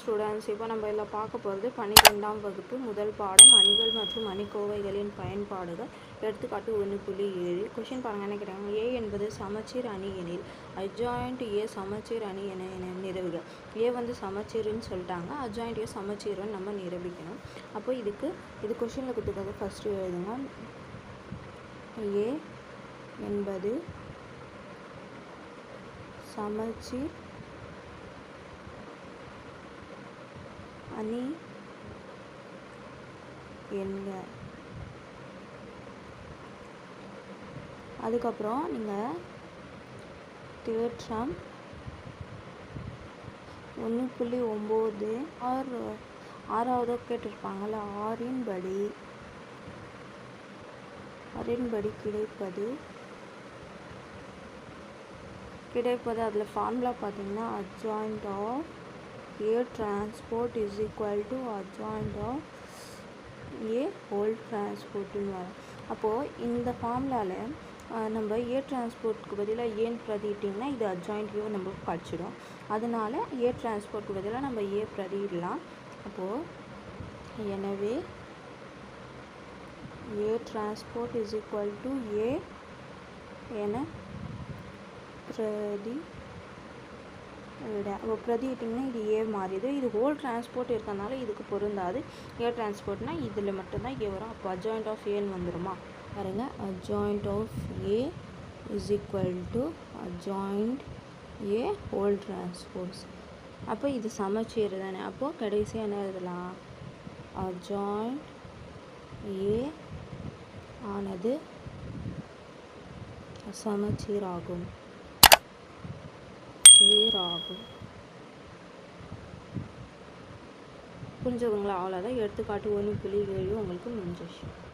Students இப்போ நம்ம இதில் பார்க்க போகிறது பன்னிரெண்டாம் வகுப்பு முதல் பாடம் அணிகள் மற்றும் அணிக்கோவைகளின் பயன்பாடுகள். எடுத்துக்காட்டு ஒன்று புள்ளி ஏழு. கொஷின் பாருங்க என்ன கேட்டாங்க? ஏ என்பது சமச்சீர் அணி எனில் அஜாயிண்ட் ஏ சமச்சீர் அணி என என ஏ வந்து சமச்சீர்னு சொல்லிட்டாங்க. அஜாயிண்ட் ஏ சமச்சீர்னு நம்ம நிரூபிக்கணும். அப்போ இதுக்கு இது கொஷினில் கொடுத்துருக்கிறது ஃபஸ்ட்டு எழுதுங்க. ஏ என்பது சமச்சீர் அணி என்க அதுக்கப்புறம் நீங்கள் தேற்றம் ஒன்று புள்ளி ஒம்பது ஆறு ஆறாவது கேட்டிருப்பாங்கள்ல ஆறின் படி. ஆறின்படி கிடைப்பது. கிடைப்பது அதில் ஃபார்முலா பார்த்தீங்கன்னா adjoint of A transport is equal to adjoint of A whole டிரான்ஸ்போர்ட்டுன்னு வரும். அப்போது இந்த ஃபார்முலாவில் நம்ம ஏ டிரான்ஸ்போர்ட்க்கு பதிலாக ஏன்னு பிரதிட்டிங்கன்னா இது அட்ஜாயிண்ட் வியூ நம்ம கிடச்சிடும் அதனால ஏ டிரான்ஸ்போர்ட்க்கு பதிலாக நம்ம ஏ பிரதிடலாம். அப்போது எனவே A transport is equal to A என பிரதி இப்போ அப்போ இது ஏ மாறிது இது ஹோல் டிரான்ஸ்போர்ட் இருக்கனால இதுக்கு பொருந்தாது. ஏ டிரான்ஸ்போர்ட்னா இதில் மட்டும்தான் ஏ வரும். அப்போ அஜாயிண்ட் ஆஃப் ஏன்னு வந்துடுமா பாருங்க. Adjoint of A is equal to adjoint A whole transports அப்போ இது சமச்சீர் தானே. அப்போது கடைசியாக என்ன எழுதலாம்? அஜாயிண்ட் ஏ ஆனது சமச்சீராகும் சீராகும் புரிஞ்சவங்களா? அவ்வளோதான் எடுத்துக்காட்டு ஒன்று புள்ளி ஏழு உங்களுக்கு முடிஞ்சிச்சு